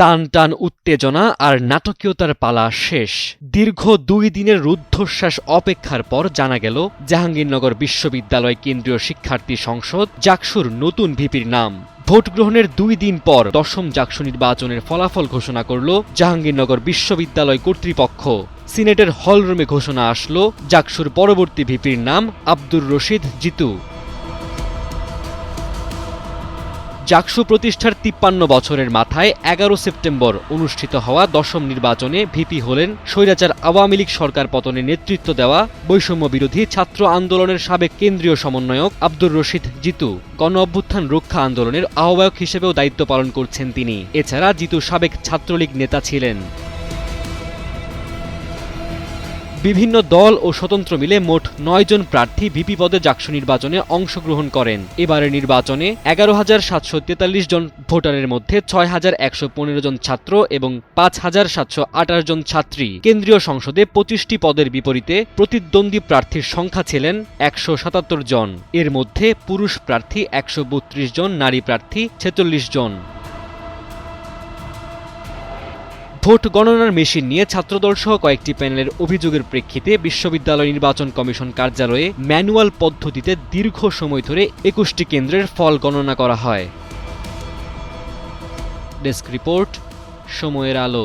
টান টান উত্তেজনা আর নাটকীয়তার পালা শেষ। দীর্ঘ দুই দিনের রুদ্ধশ্বাস অপেক্ষার পর জানা গেল, জাহাঙ্গীরনগর বিশ্ববিদ্যালয় কেন্দ্রীয় শিক্ষার্থী সংসদ জাকসুর নতুন ভিপির নাম। ভোট গ্রহণের দুই দিন পর দশম জাকসু নির্বাচনের ফলাফল ঘোষণা করল জাহাঙ্গীরনগর বিশ্ববিদ্যালয় কর্তৃপক্ষ। সিনেটের হলরুমে ঘোষণা আসলো জাকসুর পরবর্তী ভিপির নাম আব্দুর রশিদ জিতু। জাকসু প্রতিষ্ঠার তিপ্পান্ন বছরের মাথায় এগারো সেপ্টেম্বর অনুষ্ঠিত হওয়া দশম নির্বাচনে ভিপি হলেন স্বৈরাচার আওয়ামী লীগ সরকার পতনে নেতৃত্ব দেওয়া বৈষম্য বিরোধী ছাত্র আন্দোলনের সাবেক কেন্দ্রীয় সমন্বয়ক আব্দুর রশিদ জিতু। গণ অভ্যুত্থান রক্ষা আন্দোলনের আহ্বায়ক হিসেবেও দায়িত্ব পালন করছেন তিনি। এছাড়া জিতু সাবেক ছাত্রলীগ নেতা ছিলেন। বিভিন্ন দল ও স্বতন্ত্র মিলে মোট নয় জন প্রার্থী ভিপি পদে জাকসু নির্বাচনে অংশগ্রহণ করেন। এবারের নির্বাচনে এগারো হাজার সাতশো তেতাল্লিশ জন ভোটারের মধ্যে ছয় হাজার একশো পনেরো জন ছাত্র এবং পাঁচ হাজার সাতশো আঠাশ জন ছাত্রী। কেন্দ্রীয় সংসদে পঁচিশটি পদের বিপরীতে প্রতিদ্বন্দ্বী প্রার্থীর সংখ্যা ছিলেন একশো সাতাত্তর জন। এর মধ্যে পুরুষ প্রার্থী একশো বত্রিশ জন, নারী প্রার্থী ছেচল্লিশ জন। ভোট গণনার মেশিন নিয়ে ছাত্রদল সহ কয়েকটি প্যানেলের অভিযোগের প্রেক্ষিতে বিশ্ববিদ্যালয় নির্বাচন কমিশন কার্যালয়ে ম্যানুয়াল পদ্ধতিতে দীর্ঘ সময় ধরে একুশটি কেন্দ্রের ফল গণনা করা হয়। ডেস্ক রিপোর্ট, সময়ের আলো।